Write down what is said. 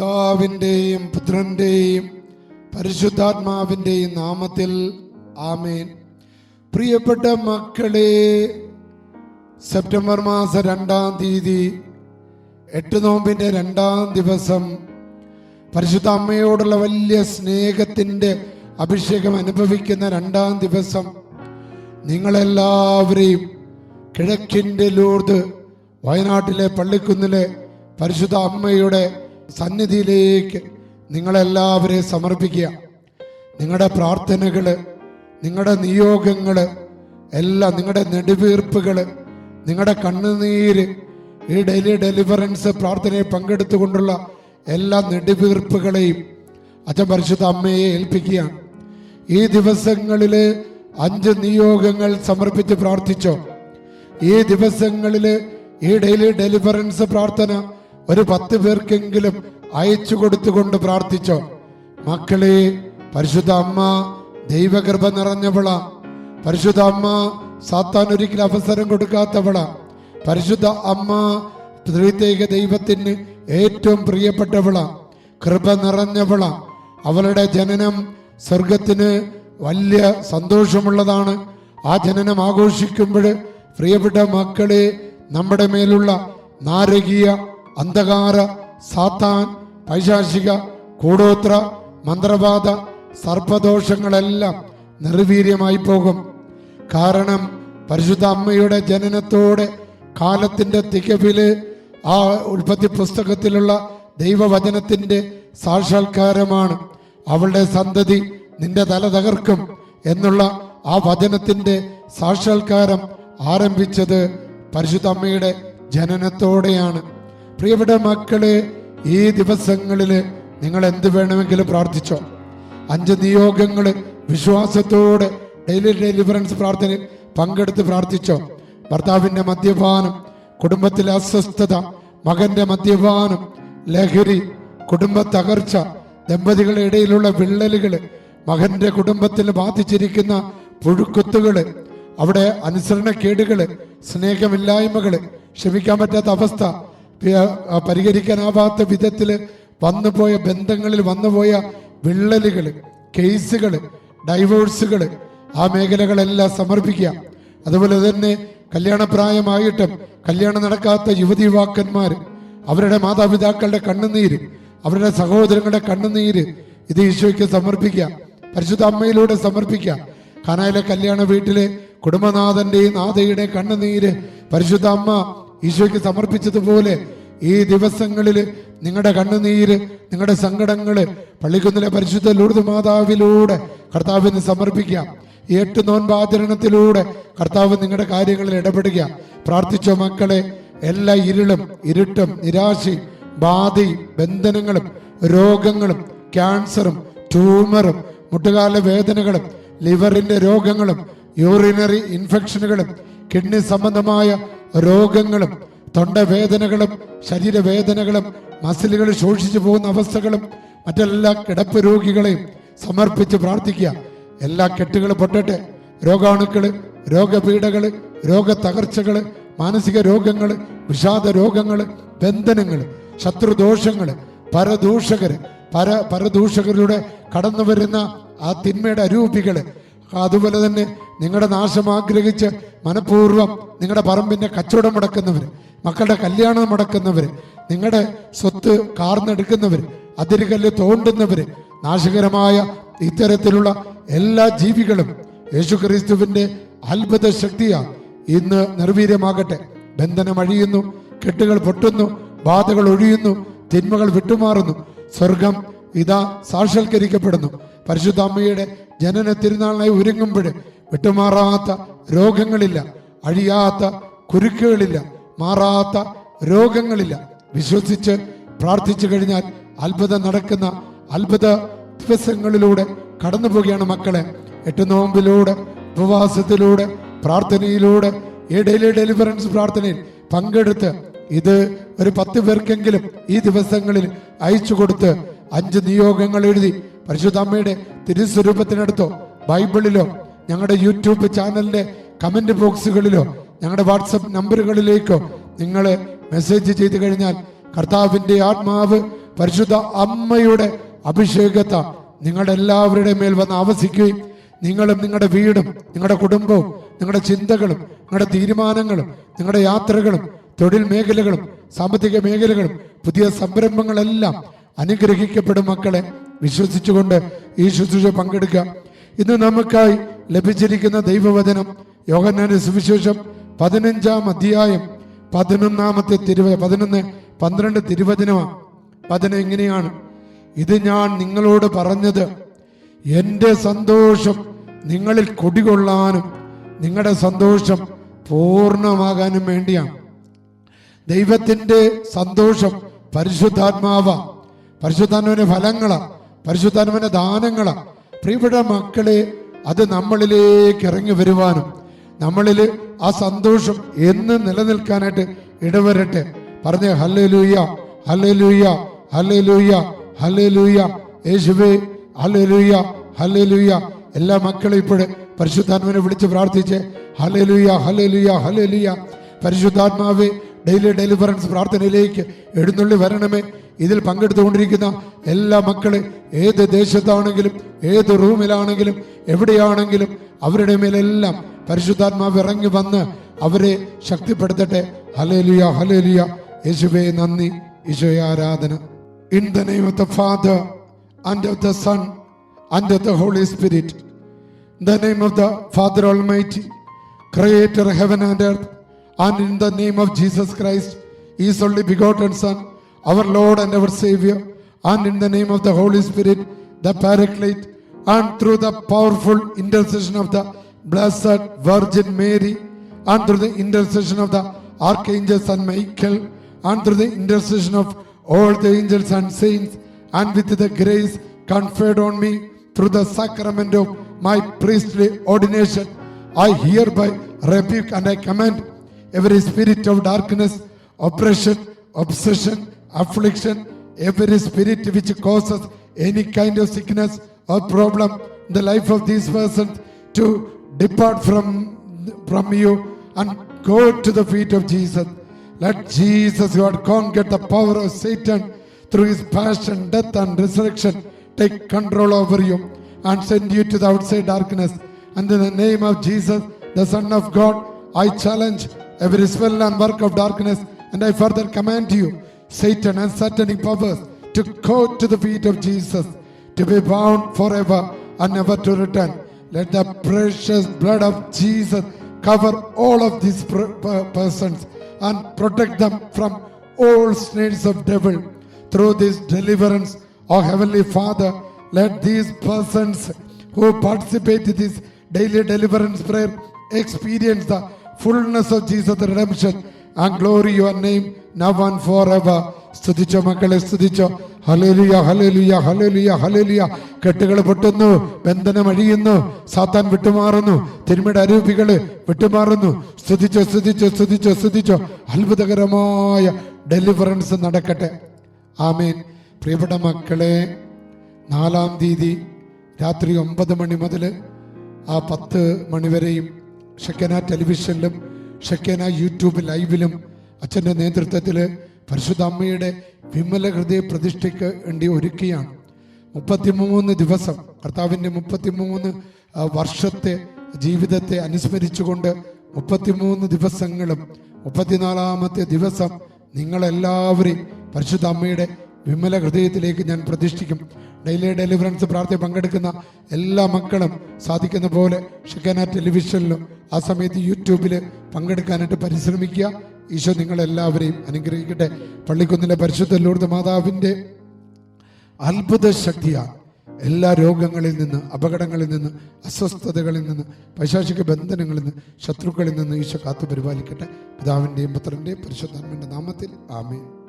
പിതാവിന്റെയും പുത്രന്റെയും പരിശുദ്ധാത്മാവിന്റെയും നാമത്തിൽ ആമേൻ. പ്രിയപ്പെട്ട മക്കളെ സെപ്റ്റംബർ മാസം രണ്ടാം തീയതി എട്ട് നോമ്പിന്റെ രണ്ടാം ദിവസം പരിശുദ്ധ അമ്മയോടുള്ള വലിയ സ്നേഹത്തിന്റെ അഭിഷേകം അനുഭവിക്കുന്ന രണ്ടാം ദിവസം നിങ്ങളെല്ലാവരെയും കിഴക്കിന്റെ ലൂർദ് വയനാട്ടിലെ പള്ളിക്കുന്നിലെ പരിശുദ്ധ അമ്മയുടെ സന്നിധിയിലേക്ക് നിങ്ങളെല്ലാവരെയും സമർപ്പിക്കുക. നിങ്ങളുടെ പ്രാർത്ഥനകൾ നിങ്ങളുടെ നിയോഗങ്ങൾ എല്ലാം നിങ്ങളുടെ നെടുവീർപ്പുകൾ നിങ്ങളുടെ കണ്ണുനീര് ഈ ഡെയിലി ഡെലിവറൻസ് പ്രാർത്ഥനയിൽ പങ്കെടുത്തുകൊണ്ടുള്ള എല്ലാ നെടുവീർപ്പുകളെയും അച്ഛൻ പരിശുദ്ധ അമ്മയെ ഏൽപ്പിക്കുകയാണ്. ഈ ദിവസങ്ങളിൽ അഞ്ച് നിയോഗങ്ങൾ സമർപ്പിച്ച് പ്രാർത്ഥിച്ചോ. ഈ ദിവസങ്ങളിൽ ഈ ഡെയിലി ഡെലിവറൻസ് പ്രാർത്ഥന ഒരു പത്ത് പേർക്കെങ്കിലും അയച്ചു കൊടുത്തുകൊണ്ട് പ്രാർത്ഥിച്ചോ. മക്കളെ പരിശുദ്ധ അമ്മ ദൈവകൃപ നിറഞ്ഞവള. പരിശുദ്ധ അമ്മ സാത്താൻ ഒരിക്കലും അവസരം കൊടുക്കാത്തവള. പരിശുദ്ധ അമ്മ ത്രിതേക ദൈവത്തിന് ഏറ്റവും പ്രിയപ്പെട്ടവള. കൃപ നിറഞ്ഞവള. അവളുടെ ജനനം സ്വർഗത്തിന് വലിയ സന്തോഷമുള്ളതാണ്. ആ ജനനം ആഘോഷിക്കുമ്പോൾ പ്രിയപ്പെട്ട മക്കളെ നമ്മുടെ മേലുള്ള നാരകീയ അന്ധകാര സാത്താൻ പൈശാചിക കൂടോത്ര മന്ത്രവാദ സർപ്പദോഷങ്ങളെല്ലാം നിർവീര്യമായി പോകും. കാരണം പരിശുദ്ധ അമ്മയുടെ ജനനത്തോടെ കാലത്തിന്റെ തികവിൽ ആ ഉൽപ്പത്തി പുസ്തകത്തിലുള്ള ദൈവവചനത്തിന്റെ സാക്ഷാത്കാരമാണ്. അവളുടെ സന്തതി നിന്റെ തല തകർക്കും എന്നുള്ള ആ വചനത്തിന്റെ സാക്ഷാത്കാരം ആരംഭിച്ചത് പരിശുദ്ധ അമ്മയുടെ ജനനത്തോടെയാണ്. പ്രിയപ്പെട്ട മക്കളെ ഈ ദിവസങ്ങളിൽ നിങ്ങൾ എന്ത് വേണമെങ്കിലും പ്രാർത്ഥിച്ചോ? അഞ്ച് നിയോഗങ്ങൾ വിശ്വാസത്തോടെ ഡെയിലി ഡെലിവറൻസ് പ്രാർത്ഥനയിൽ പങ്കെടുത്ത് പ്രാർത്ഥിച്ചോ? ഭർത്താവിന്റെ മദ്യപാനം കുടുംബത്തിലെ അസ്വസ്ഥത മകന്റെ മദ്യപാനം ലഹരി കുടുംബ തകർച്ച ദമ്പതികളുടെ ഇടയിലുള്ള വിള്ളലുകൾ മകന്റെ കുടുംബത്തിൽ ബാധിച്ചിരിക്കുന്ന പുഴുക്കുത്തുകൾ അവിടെ അനുസരണക്കേടുകൾ സ്നേഹമില്ലായ്മകൾ ക്ഷമിക്കാൻ പറ്റാത്ത അവസ്ഥ പരിഹരിക്കാനാവാത്ത വിധത്തിൽ വന്നുപോയ ബന്ധങ്ങളിൽ വന്നുപോയ വിള്ളലുകൾ കേസുകൾ ഡൈവോഴ്സുകൾ ആ മേഖലകളെല്ലാം സമർപ്പിക്കുക. അതുപോലെ തന്നെ കല്യാണപ്രായമായിട്ടും കല്യാണം നടക്കാത്ത യുവതി യുവാക്കന്മാർ അവരുടെ മാതാപിതാക്കളുടെ കണ്ണുനീര് അവരുടെ സഹോദരങ്ങളുടെ കണ്ണുനീര് ഇത് ഈശോയ്ക്ക് സമർപ്പിക്കുക. പരിശുദ്ധ അമ്മയിലൂടെ സമർപ്പിക്കുക. കാനായിലെ കല്യാണ വീട്ടിലെ കുടുംബനാഥന്റെയും നാഥയുടെ കണ്ണുനീര് പരിശുദ്ധ അമ്മ ഈശോയ്ക്ക് സമർപ്പിച്ചതുപോലെ ഈ ദിവസങ്ങളിൽ നിങ്ങളുടെ കണ്ണുനീര് നിങ്ങളുടെ സങ്കടങ്ങൾ പള്ളിക്കുന്നിലെ പരിശുദ്ധ ലൂർദ് മാതാവിലൂടെ കർത്താവിന് സമർപ്പിക്കാം. ഈ എട്ട് നോൻപാചരണത്തിലൂടെ കർത്താവ് നിങ്ങളുടെ കാര്യങ്ങളിൽ ഇടപെടുക. പ്രാർത്ഥിച്ചോ മക്കളെ എല്ലാ ഇരുളും ഇരുട്ടും നിരാശയും ബാധയും ബന്ധനങ്ങളും രോഗങ്ങളും ക്യാൻസറും ട്യൂമറും മുട്ടുകാല വേദനകളും ലിവറിന്റെ രോഗങ്ങളും യൂറിനറി ഇൻഫെക്ഷനുകളും കിഡ്നി സംബന്ധമായ രോഗങ്ങളും തൊണ്ടവേദനകളും ശരീരവേദനകളും മസിലുകൾ ശോഷിച്ചു പോകുന്ന അവസ്ഥകളും മറ്റെല്ലാ കിടപ്പ് രോഗികളെയും സമർപ്പിച്ച് പ്രാർത്ഥിക്കുക. എല്ലാ കെട്ടുകളും പൊട്ടട്ടെ. രോഗാണുക്കൾ രോഗപീഠകൾ രോഗത്തകർച്ചകൾ മാനസിക രോഗങ്ങൾ വിഷാദ രോഗങ്ങൾ ബന്ധനങ്ങൾ ശത്രുദോഷങ്ങൾ പരദൂഷകർ പര പരദൂഷകരിലൂടെ കടന്നു വരുന്ന ആ തിന്മയുടെ അരൂപികൾ അതുപോലെ തന്നെ നിങ്ങളുടെ നാശം ആഗ്രഹിച്ച് മനഃപൂർവം നിങ്ങളുടെ പറമ്പിന്റെ കച്ചവടം മുടക്കുന്നവർ മക്കളുടെ കല്യാണം മുടക്കുന്നവർ നിങ്ങളുടെ സ്വത്ത് കാർന്നെടുക്കുന്നവർ അതിരുകല്ല് തോണ്ടുന്നവർ നാശകരമായ ഇത്തരത്തിലുള്ള എല്ലാ ജീവികളും യേശുക്രിസ്തുവിന്റെ അത്ഭുത ശക്തിയാ ഇന്ന് നിർവീര്യമാകട്ടെ. ബന്ധനം അഴിയുന്നു കെട്ടുകൾ പൊട്ടുന്നു ബാധകൾ ഒഴിയുന്നു തിന്മകൾ വിട്ടുമാറുന്നു. സ്വർഗം ഇതാ സാക്ഷാത്കരിക്കപ്പെടുന്നു. പരിശുദ്ധ അമ്മയുടെ ജനന തിരുനാളിനായി ഒരുങ്ങുമ്പോൾ വിട്ടുമാറാത്ത രോഗങ്ങളില്ല അഴിയാത്ത കുരുക്കുകളില്ല മാറാത്ത രോഗങ്ങളില്ല. വിശ്വസിച്ച് പ്രാർത്ഥിച്ചു കഴിഞ്ഞാൽ അത്ഭുതം നടക്കുന്ന അത്ഭുത ദിവസങ്ങളിലൂടെ കടന്നു പോവുകയാണ് മക്കളെ. എട്ട് നോമ്പിലൂടെ ഉപവാസത്തിലൂടെ പ്രാർത്ഥനയിലൂടെ ഇടയിലെ ഡെലിവറൻസ് പ്രാർത്ഥനയിൽ പങ്കെടുത്ത് ഇത് ഒരു പത്ത് പേർക്കെങ്കിലും ഈ ദിവസങ്ങളിൽ അയച്ചു കൊടുത്ത് അഞ്ച് നിയോഗങ്ങൾ എഴുതി പരിശുദ്ധ അമ്മയുടെ തിരുസ്വരൂപത്തിനടുത്തോ ബൈബിളിലോ ഞങ്ങളുടെ യൂട്യൂബ് ചാനലിന്റെ കമന്റ് ബോക്സുകളിലോ ഞങ്ങളുടെ വാട്സപ്പ് നമ്പറുകളിലേക്കോ നിങ്ങൾ മെസ്സേജ് ചെയ്തു കഴിഞ്ഞാൽ കർത്താവിന്റെ ആത്മാവ് പരിശുദ്ധ അമ്മയുടെ അഭിഷേകത്ത നിങ്ങളുടെ എല്ലാവരുടെ മേൽ വന്ന് ആവസിക്കുകയും നിങ്ങളും നിങ്ങളുടെ വീടും നിങ്ങളുടെ കുടുംബവും നിങ്ങളുടെ ചിന്തകളും നിങ്ങളുടെ തീരുമാനങ്ങളും നിങ്ങളുടെ യാത്രകളും തൊഴിൽ മേഖലകളും സാമ്പത്തിക മേഖലകളും പുതിയ സംരംഭങ്ങളെല്ലാം അനുഗ്രഹിക്കപ്പെടും മക്കളെ. വിശ്വസിച്ചുകൊണ്ട് ഈ ശുശ്രൂഷ പങ്കെടുക്കുക ഇന്ന് നമുക്കായി ലഭിച്ചിരിക്കുന്ന ദൈവവചനം യോഹന്നാന്റെ സുവിശേഷം പതിനഞ്ചാം അധ്യായം പതിനൊന്നാമത്തെ തിരുവ പതിനൊന്ന് പന്ത്രണ്ട് തിരുവചനമാണ്. വചനം എങ്ങനെയാണ് ഇത് ഞാൻ നിങ്ങളോട് പറഞ്ഞത് എന്റെ സന്തോഷം നിങ്ങളിൽ കുടികൊള്ളാനും നിങ്ങളുടെ സന്തോഷം പൂർണമാകാനും വേണ്ടിയാണ്. ദൈവത്തിന്റെ സന്തോഷം പരിശുദ്ധാത്മാവ. പരിശുദ്ധാത്മാവിന്റെ ഫലങ്ങളാ. പരിശുദ്ധാത്മാവിന്റെ ദാനങ്ങളാണ് പ്രിയപ്പെട്ട മക്കളെ അത് നമ്മളിലേക്ക് ഇറങ്ങി വരുവാനും നമ്മളിൽ ആ സന്തോഷം എന്ന് നിലനിൽക്കാനായിട്ട് ഇടവരട്ടെ. പറഞ്ഞ ഹല്ലേലൂയ ഹല്ലേലൂയ ഹല്ലേലൂയ ഹല്ലേലൂയ. യേശുവേ ഹല്ലേലൂയ ഹല്ലേലൂയ. എല്ലാ മക്കളും ഇപ്പോഴ് പരിശുദ്ധാത്മാവിനെ വിളിച്ച് പ്രാർത്ഥിച്ച് ഹല്ലേലൂയ ഹല്ലേലൂയ ഹല്ലേലൂയ. പരിശുദ്ധാത്മാവേ ഡെയിലി ഡെലിവറൻസ് പ്രാർത്ഥനയിലേക്ക് എഴുന്നള്ളി വരണമേ. ഇതിൽ പങ്കെടുത്തുകൊണ്ടിരിക്കുന്ന എല്ലാ മക്കളെ ഏത് ദേശത്താണെങ്കിലും ഏത് റൂമിലാണെങ്കിലും എവിടെയാണെങ്കിലും അവരുടെ മേലെല്ലാം പരിശുദ്ധാത്മാവ് ഇറങ്ങി വന്ന് അവരെ ശക്തിപ്പെടുത്തട്ടെ. ഹലേലിയ ഹലേലിയ യേശുവേ നന്ദി. ഈശോയെ ആരാധന. In the name of the Father and of the Son and of the Holy Spirit the name of the Father Almighty, creator heaven and earth, and in the name of Jesus Christ, His only begotten Son, our Lord and our Savior, and in the name of the Holy Spirit, the Paraclete, and through the powerful intercession of the Blessed Virgin Mary, and through the intercession of the Archangel and Michael, and through the intercession of all the angels and saints, and with the grace conferred on me through the sacrament of my priestly ordination, I hereby rebuke and I command every spirit of darkness, oppression, obsession, affliction, every spirit which causes any kind of sickness or problem in the life of these persons to depart from, from you and go to the feet of Jesus. Let Jesus, who had conquered the power of Satan through his passion, death, and resurrection, take control over you and send you to the outside darkness. And in the name of Jesus, the Son of God, I challenge every spell and work of darkness, and I further command you, Satan and satanic powers, to go to the feet of Jesus, to be bound forever and never to return. Let the precious blood of Jesus cover all of these per- per- persons and protect them from all snares of devil through this deliverance oh heavenly father let these persons who participate in this daily deliverance prayer experience the fullness of Jesus redemption redemption glory your name now and for ever സ്തുതിച്ചോ മക്കളെ സ്തുതിച്ചോ. Hallelujah hallelujah hallelujah hallelujah കെട്ടുകൾ പൊട്ടുന്നു ബന്ധനം അഴിയുന്നു സാത്താൻ വിട്ടുമാറുന്നു തിരുമയുടെ അരൂപികൾ വിട്ടുമാറുന്നു. സ്തുതിച്ചോ സ്തുതിച്ചോ സ്തുതിച്ചോ സ്തുതിച്ചോ. അത്ഭുതകരമായ deliverance നടക്കട്ടെ. ആമേൻ. പ്രിയപ്പെട്ട മക്കളെ നാലാം തീയതി രാത്രി ഒമ്പത് മണി മുതൽ ആ പത്ത് മണിവരെയും ഷെക്കന ടെലിവിഷനിലും ഷെക്കന യൂട്യൂബ് ലൈവിലും അച്ഛന്റെ നേതൃത്വത്തിൽ പരിശുദ്ധ അമ്മയുടെ വിമല ഹൃദയ പ്രതിഷ്ഠയ്ക്ക് വേണ്ടി ഒരുക്കിയാണ്. മുപ്പത്തിമൂന്ന് ദിവസം കർത്താവിന്റെ മുപ്പത്തിമൂന്ന് വർഷത്തെ ജീവിതത്തെ അനുസ്മരിച്ചുകൊണ്ട് മുപ്പത്തിമൂന്ന് ദിവസങ്ങളും മുപ്പത്തിനാലാമത്തെ ദിവസം നിങ്ങളെല്ലാവരെയും പരിശുദ്ധ അമ്മയുടെ വിമല ഹൃദയത്തിലേക്ക് ഞാൻ പ്രതിഷ്ഠിക്കും. ഡെയിലി ഡെലിവറൻസ് പ്രാർത്ഥന പങ്കെടുക്കുന്ന എല്ലാ മക്കളും സാധിക്കുന്ന പോലെ ഷിക്കന ടെലിവിഷനിലും ആ സമയത്ത് യൂട്യൂബിൽ പങ്കെടുക്കാനായിട്ട് പരിശ്രമിക്കുക. ഈശോ നിങ്ങളെല്ലാവരെയും അനുഗ്രഹിക്കട്ടെ. പള്ളിക്കുന്നിലെ പരിശുദ്ധ ലൂർദ് മാതാവിന്റെ അത്ഭുത ശക്തിയാണ് എല്ലാ രോഗങ്ങളിൽ നിന്ന് അപകടങ്ങളിൽ നിന്ന് അസ്വസ്ഥതകളിൽ നിന്ന് പൈശാചിക ബന്ധനങ്ങളിൽ നിന്ന് ശത്രുക്കളിൽ നിന്ന് ഈശോ കാത്തു പരിപാലിക്കട്ടെ പിതാവിന്റെയും പുത്രന്റെയും പരിശുദ്ധാത്മന്റെ നാമത്തിൽ ആമേൻ.